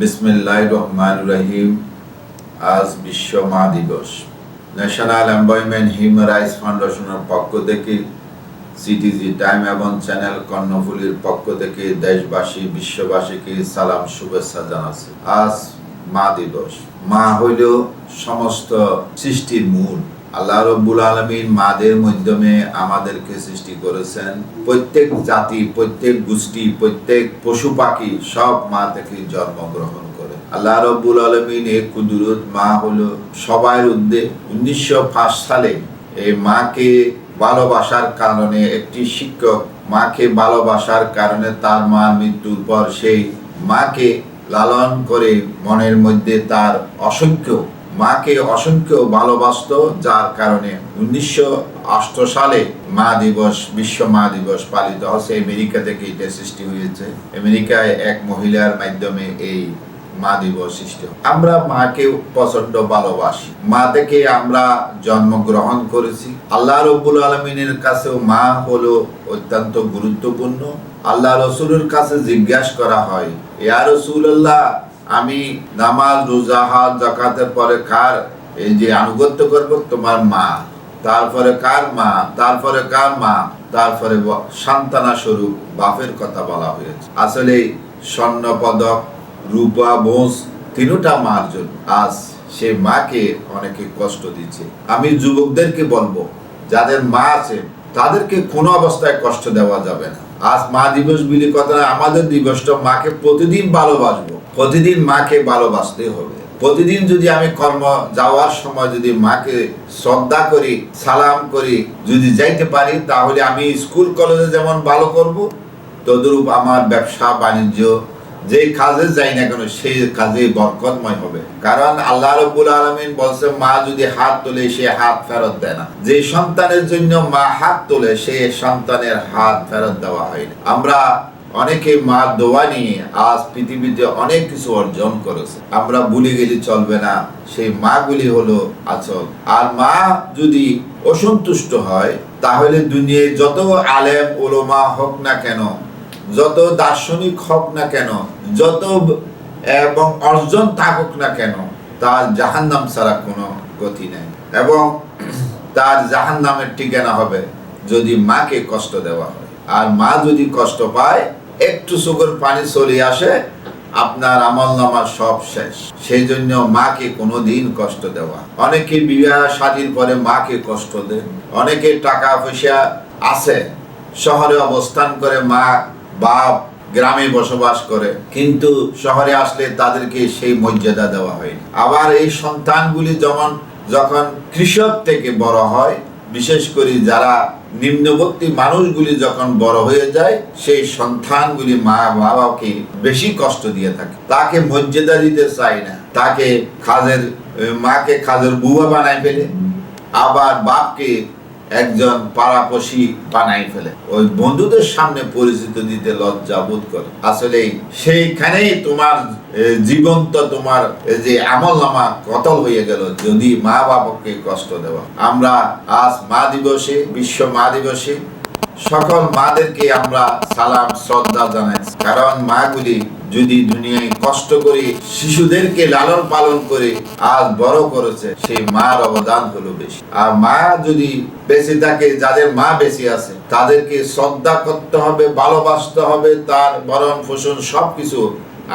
বিসমিল্লাহ রহমান রহিম। আজ বিশ্ব মা দিবস। ন্যাশনাল এমপ্লয়মেন্ট হিউম্যান রাইটস ফাউন্ডেশনের পক্ষ থেকে, সিটিজি টাইম এবং চ্যানেল কর্ণফুলির পক্ষ থেকে দেশবাসী, বিশ্ববাসীকে সালাম, শুভেচ্ছা জানাচ্ছি। আজ মা দিবস। মা হইল সমস্ত সৃষ্টির মূল। আল্লাহ রব্বুল আলমিন মাদের মাধ্যমে আমাদেরকে সৃষ্টি করেছেন। প্রত্যেক জাতি, প্রত্যেক গোষ্ঠী, প্রত্যেক পশু পাখি সব মা থেকে জন্মগ্রহণ আল্লাহ রব্বুল আলমিন এই কুদরত মা হলো সবার উদ্দে উনিশশো সালে এই মাকে ভালোবাসার কারণে একটি শিক্ষক মাকে ভালোবাসার কারণে তার মা মৃত্যুর পর সেই মাকে লালন করে মনের মধ্যে তার অসংখ্য মাকে অসংখ্য ভালোবাসত, যার কারণে উনিশশো সালে মা দিবস, বিশ্ব মা দিবস পালিত হচ্ছে। আমেরিকা থেকে এটা সৃষ্টি হয়েছে। আমেরিকায় এক মহিলার মাধ্যমে এই মা দিবস সৃষ্টি আমরা মাকে প্রচণ্ড ভালোবাসি। মা থেকে আমরা জন্মগ্রহণ করেছি। আল্লাহ রব্বুল আলমিনের কাছেও মা হলো অত্যন্ত গুরুত্বপূর্ণ। আল্লাহ রসুলের কাছে জিজ্ঞাসা করা হয়, ইয়া রসুল্লাহ আমি নামাজ, রোজা হাত জাকাতের পরে কার এই যে আনুগত্য করব? তোমার মা। তারপরে কার মা? তারপরে কার মা? তারপরে সান্তানা স্বরূপ বাপের কথা বলা হয়েছে। আসলে স্বর্ণ পদক, রূপা, বোস, তিনটা মার জন্য। আজ সে মাকে অনেকে কষ্ট দিচ্ছে। আমি যুবকদেরকে বলব, যাদের মা আছে, তাদেরকে কোনো অবস্থায় কষ্ট দেওয়া যাবে না। আজ মা দিবস বলে কথা আমাদের দিবসটা মাকে প্রতিদিন ভালোবাসবো। প্রতিদিন মাকে ভালোবাসতে হবে। প্রতিদিন যদি আমি কর্ম যাওয়ার সময় যদি মাকে শ্রদ্ধা করি, সালাম করি, যদি যাইতে পারি, তাহলে আমি স্কুল, কলেজে যেমন ভালো করব, তদরূপ আমার ব্যবসা, বাণিজ্য, যে কাজে যাই না কেন সেই কাজে বরকতময় হবে। কারণ আল্লাহ রব্বুল আলমিন বলছে, মা যদি হাত তোলে, সে হাত ফেরত দেয় না। যে সন্তানের জন্য মা হাত তোলে, সে সন্তানের হাত ফেরত দেওয়া হয় আমরা অনেকে মা দোয়া নিয়ে আজ পৃথিবীতে অনেক কিছু অর্জন করেছে। আমরা ভুলে গেলে চলবে না। সেই মাগুলি হলো আচল। আর মা যদি অসন্তুষ্ট হয়, তাহলে দুনিয়ায় যত আলেম ওলমা হোক না কেন, যত দার্শনিক হোক না কেন, যত এবং অর্জন থাকুক না কেন, তার জাহান্নাম ছাড়া কোনো গতি নেই। এবং তার জাহান্নামের ঠিকানা হবে যদি মাকে কষ্ট দেওয়া হয়। আর মা যদি কষ্ট পায় একটু চোখের পানি চলে আসে, আপনার আমল নামা সব শেষ। সেই জন্য মাকে কোনোদিন কষ্ট দেওয়া অনেকে বিবাহ শাদীর পরে মাকে কষ্ট দেয় অনেকে টাকা পয়সা আছে, শহরে অবস্থান করে মা, বাপ গ্রামে বসবাস করে, কিন্তু শহরে আসলে তাদেরকে সেই মর্যাদা দেওয়া হয় না। আবার এই সন্তানগুলি যেমন, যখন কৃষক থেকে বড় হয়, বিশেষ করে যারা নিম্নবর্তী মানুষগুলি যখন বড় হয়ে যায়, সেই সন্তানগুলি মা বাবাকে বেশি কষ্ট দিয়ে থাকে। তাকে মর্যাদা দিতে চায় না। তাকে খাজের মাকে খাজের বুয়া বানায় ফেলে। আবার বাপকে একজন পাড়াপশি বানাই ফেলে। ওই বন্ধুদের সামনে পরিচিত দিতে লজ্জা বোধ করে। আসলে সেইখানেই তোমার জীবন তো তোমার যে আমল নামা কতল হয়ে গেল যদি মা বাবাকে কষ্ট দেওয়া। আমরা আজ মা দিবসে, বিশ্ব মা দিবসে সকল মাদেরকে আমরা সালাম, শ্রদ্ধা জানাই। কারণ মাগুলি যদি দুনিয়ায় কষ্ট করে শিশুদেরকে লালন পালন করে আজ বড় করেছে, সেই মার অবদান হলো বেশি। আর মা যদি বেঁচে থাকে, যাদের মা বেঁচে আছে, তাদেরকে শ্রদ্ধা করতে হবে, ভালোবাসতে হবে, তার বরণ পোষণ সবকিছু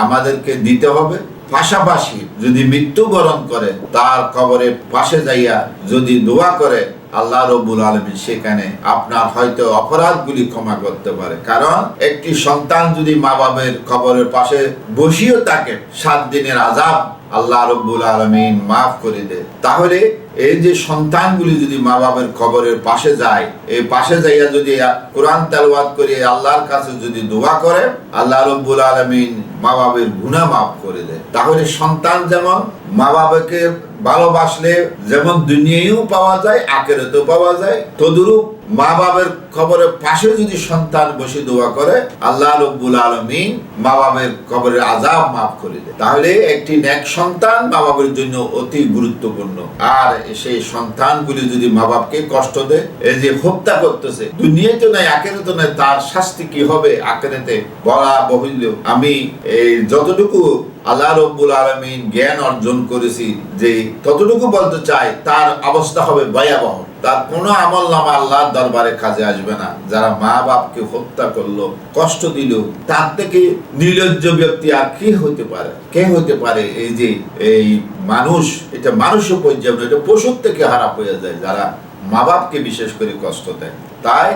আমাদেরকে দিতে হবে। পাশাপাশি যদি মৃত্যুবরণ করে, তার কবরে পাশে যাইয়া যদি দোয়া করে আল্লাহ রব্বুল আলমী সেখানে আপনার হয়তো অপরাধগুলি ক্ষমা করতে পারে। কারণ একটি সন্তান যদি মা বাবের কবরের পাশে বসিও থাকে, সাত দিনের আজাব আল্লাহ রব্বুল আলমিন মাফ করে দেয়। তাহলে এই যে সন্তানগুলি যদি মা বাবার কবরের পাশে যায়, এই পাশে যাইয়া যদি কোরআন তেলওয়াত করে আল্লাহর কাছে যদি দোয়া করে, আল্লাহ রব্বুল আলমিন মা বাবের গুণা মাফ করে দেয়। তাহলে সন্তান যেমন মা বাবাকে ভালোবাসলে যেমন দুনিয়ায়ও পাওয়া যায়, আখেরাতেও পাওয়া যায়। তদুরূপ মা বাবার খবরের পাশে যদি সন্তান বসে দোয়া করে, আল্লাহ রব্বুল আলমিন মা বাবার কবরের আজাব মাফ করে দেয়। তাহলে একটি ন্যাক সন্তান মা বাবার জন্য অতি গুরুত্বপূর্ণ। আর সেই সন্তানগুলি যদি মা বাপকে কষ্ট দেয়, এই যে হত্যা করতেছে, দুনিয়াতে নাই, আখেরাতে নাই, তার শাস্তি কি হবে? আখেরাতে বলা বহিল আমি এই যতটুকু আল্লাহ রব্বুল আলমিন জ্ঞান অর্জন করেছি যে ততটুকু বলতে চাই, তার অবস্থা হবে ভয়াবহ। তার কোনো আমল নামা আল্লাহর দরবারে কাজে আসবে না। যারা মা বাপকে হত্যা করল, কষ্ট দিল, তার থেকে নির্লজ্জ ব্যক্তি আর কি হতে পারে? কে হতে পারে? এই যে, এই মানুষ, এটা মানুষও পর্যায়ে এটা পশুর থেকে খারাপ হয়ে যায়, যারা মা বাপকে বিশেষ করে কষ্ট দেয়। তাই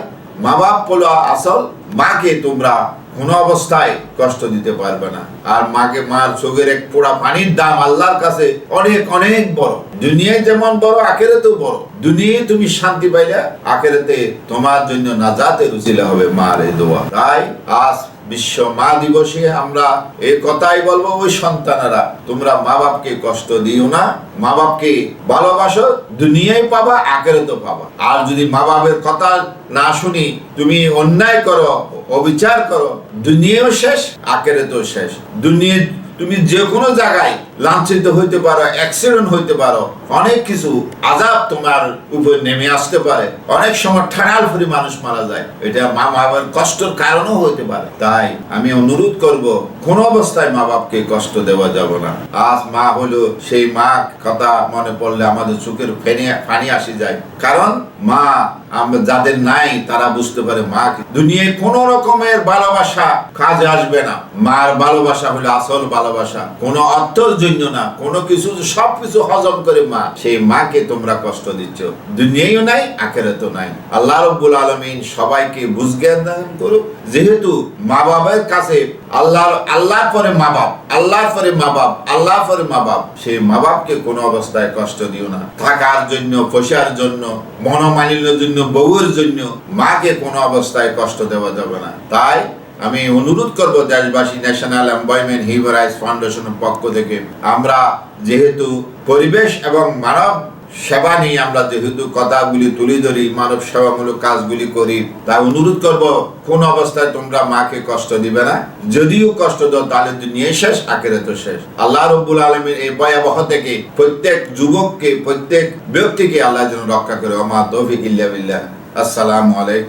মা বাপ হলো আসল মাকে তোমরা কোনো অবস্থায় কষ্ট দিতে পারবে না। আর মাকে, মার চোখের এক পোড়া পানির দাম আল্লাহর কাছে অনেক অনেক বড়। দুনিয়ায় যেমন বড়, আখেরাতেও বড়। দুনিয়ায় তুমি শান্তি পাইলে, আখেরাতে তোমার জন্য নাজাতের উচিলা হবে মার এই দোয়া। তাই আজ বিশ্ব মা দিবসে আমরা এ কথাই বলব, ওই সন্তানেরা, তোমরা মা বাপকে কষ্ট দিও না। মা বাপকে ভালোবাসো, দুনিয়ায় পাবা, আখেরাতেও পাবা। আর যদি মা বাপের কথা না শুনি, তুমি অন্যায় করো, অবিচার করো, দুনিয়াও শেষ, আখেরাতেও শেষ। দুনিয়া তুমি যে কোনো জায়গায় লাঞ্ছিত হইতে পারো অ্যাক্সিডেন্ট হইতে পারো, অনেক কিছু আজাব তোমার উপর নেমে আসতে পারে। অনেক সময় ঠাড়াল ফুরি মানুষ মারা যায়। এটা মা বাবার কষ্টের কারণও হইতে পারে। তাই আমি অনুরোধ করব, কোন অবস্থায় মা বাপকে কষ্ট দেওয়া যাব না। আজ মা হলো সেই মা কথা মনে পড়লে আমাদের চোখের ফেনে পানি আসি যায়। কারণ মা আমরা যাদের নাই, তারা বুঝতে পারে মা। দুনিয়ায় কোন রকমের ভালোবাসা কাজে আসবে না। মার ভালোবাসা হলো আসল ভালোবাসা। কোনো অর্থের জন্য না, কোনো কিছু, সবকিছু হজম করে মা, সেই মাকে তোমরা কষ্ট দিচ্ছ। দুনিয়ায়ও নাই, আখেরাতেও নাই। আল্লাহ রব্বুল আলমিন সবাইকে বুঝজ্ঞান দান করুক। যেহেতু মা বাবার কাছে আল্লাহ আল্লাহর পরে মা বাপ, আল্লাহর পরে মা বাপ, আল্লাহর পরে মা বাপ, সেই মা বাপকে কোনো অবস্থায় কষ্ট দিও না। থাকার জন্য পয়সার জন্য, মনোমালিন্যের জন্য, বউয়ের জন্য মাকে কোনো অবস্থায় কষ্ট দেওয়া যাবে না। তাই আমি অনুরোধ করব দেশবাসী ন্যাশনাল এমপ্লয়মেন্ট হিউম্যান রাইটস ফাউন্ডেশনের পক্ষ থেকে, আমরা যেহেতু পরিবেশ এবং মানব সেবা নিয়ে আমরা যেহেতু কথাগুলি তুলে ধরি, মানব সেবামূলক কাজগুলি করি, তাই অনুরোধ করব, কোন অবস্থায় তোমরা মাকে কষ্ট দিবে না? যদিও কষ্ট দাও, তাহলে দুনিয়া শেষ আখেরে তো শেষ। আল্লাহ রব্বুল আলমীর এই ভয়াবহ থেকে প্রত্যেক যুবককে, প্রত্যেক ব্যক্তিকে আল্লাহ যেন রক্ষা করে। ওমা তৌফিক ইল্লা আসসালামু আলাইকুম।